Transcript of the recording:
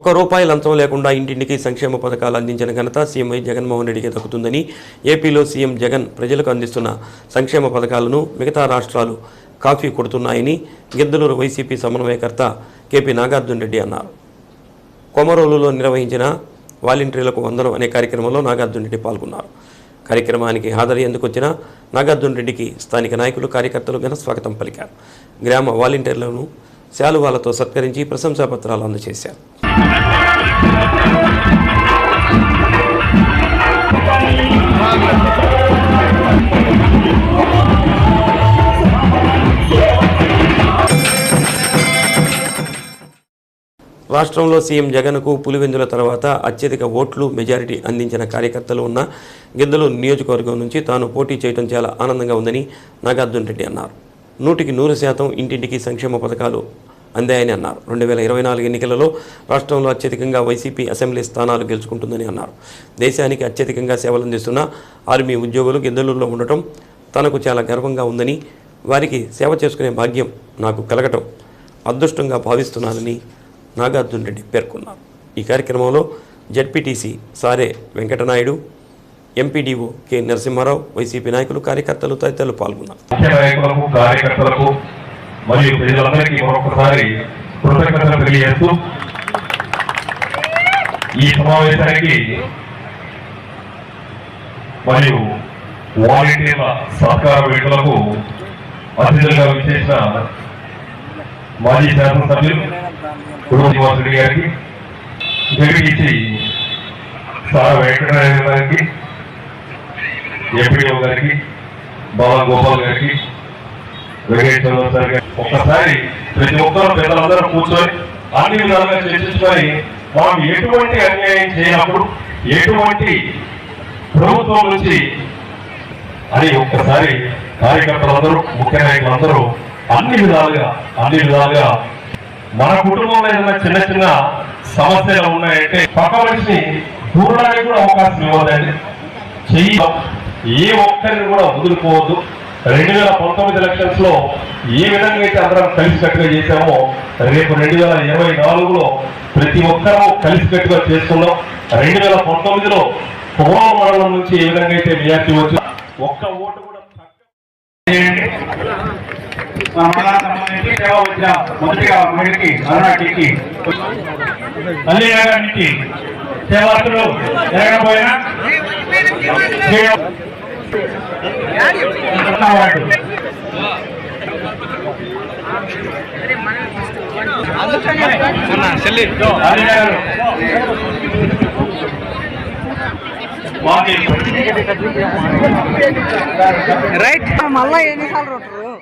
ఒక్క రూపాయి లంచం లేకుండా ఇంటింటికి సంక్షేమ పథకాలు అందించిన ఘనత సీఎం వై జగన్మోహన్ రెడ్డికి దక్కుతుందని ఏపీలో సీఎం జగన్ ప్రజలకు అందిస్తున్న సంక్షేమ పథకాలను మిగతా రాష్ట్రాలు కాఫీ కొడుతున్నాయని గిద్దలూరు వైసీపీ సమన్వయకర్త కేపీ నాగార్జున రెడ్డి అన్నారు. కొమరోలులో నిర్వహించిన వాలంటీర్లకు వందనం అనే కార్యక్రమంలో నాగార్జున రెడ్డి పాల్గొన్నారు. కార్యక్రమానికి హాజరయ్యేందుకు వచ్చిన నాగార్జున రెడ్డికి స్థానిక నాయకులు కార్యకర్తలు ఘన స్వాగతం పలికారు. గ్రామ వాలంటీర్లను శాలువాలతో సత్కరించి ప్రశంసాపత్రాలు అందజేశారు. రాష్ట్రంలో సీఎం జగన్కు పులివెందుల తర్వాత అత్యధిక ఓట్లు మెజారిటీ అందించిన కార్యకర్తలు ఉన్న గిద్దలు నియోజకవర్గం నుంచి తాను పోటీ చేయడం చాలా ఆనందంగా ఉందని నాగార్జున రెడ్డి అన్నారు. నూటికి నూరు శాతం ఇంటింటికి సంక్షేమ పథకాలు అందాయని అన్నారు. రెండు వేల ఇరవై నాలుగు ఎన్నికలలో రాష్ట్రంలో అత్యధికంగా వైసీపీ అసెంబ్లీ స్థానాలు గెలుచుకుంటుందని అన్నారు. దేశానికి అత్యధికంగా సేవలు అందిస్తున్న ఆర్మీ ఉద్యోగులు గిద్దలూరులో ఉండటం తనకు చాలా గర్వంగా ఉందని వారికి సేవ చేసుకునే భాగ్యం నాకు కలగటం అదృష్టంగా భావిస్తున్నానని నాగార్జున రెడ్డి పేర్కొన్నారు. ఈ కార్యక్రమంలో ZPTC Sare Venkatanaidu MPDO K Narasimharao YCP నాయకులు కార్యకర్తలు తదితరులు పాల్గొన్నారు. కార్యకర్తలకు మరియు ప్రజలందరికీ మరొకసారి కృతజ్ఞతలు తెలియజేస్తూ ఈ సమావేశానికి మరియు వాలంటీర్ల సహకార వేడుకలకు అతిథులుగా విచ్చేసిన మాజీ శాసనసభ్యులు కుటుంబ శ్రీనివాసరెడ్డి గారికి జగదీసి సార్ వెంకటనారాయణ గారికి ఎంపీడీఓ గారికి బాల గోపాల్ గారికి వెంకటేశ్వర సార్ ఒక్కసారి ప్రతి ఒక్కరు పెద్దలందరూ కూర్చొని అన్ని విధాలుగా చర్చించుకొని మనం ఎటువంటి అన్యాయం చేయనప్పుడు ఎటువంటి ప్రభుత్వం నుంచి అని ఒక్కసారి కార్యకర్తలందరూ ముఖ్య నాయకులందరూ అన్ని విధాలుగా అన్ని విధాలుగా మన కుటుంబంలో ఏదైనా చిన్న చిన్న సమస్యలు ఉన్నాయంటే పక్క మనిషిని దూరడానికి కూడా అవకాశం ఇవ్వదండి చెయ్యి ఏ ఒక్కరిని కూడా వదులుకోవద్దు. రెండు వేల పంతొమ్మిది ఎలక్షన్స్లో ఏ విధంగా అయితే అందరం కలిసికట్టుగా చేశామో రేపు రెండు వేల ఇరవై నాలుగులో ప్రతి ఒక్కరూ కలిసికట్టుగా చేస్తున్నాం రెండు వేల పంతొమ్మిదిలో కోవా మండలం నుంచి ఏ విధంగా అయితే మెజార్టీ వచ్చి ఒక్క ఓటు కూడా వచ్చిన మొదటిగా మహిళకి అరుణాటికి అల్లి నగర్ రైట్ మళ్ళా ఎన్నిసార్లు రొట్టరు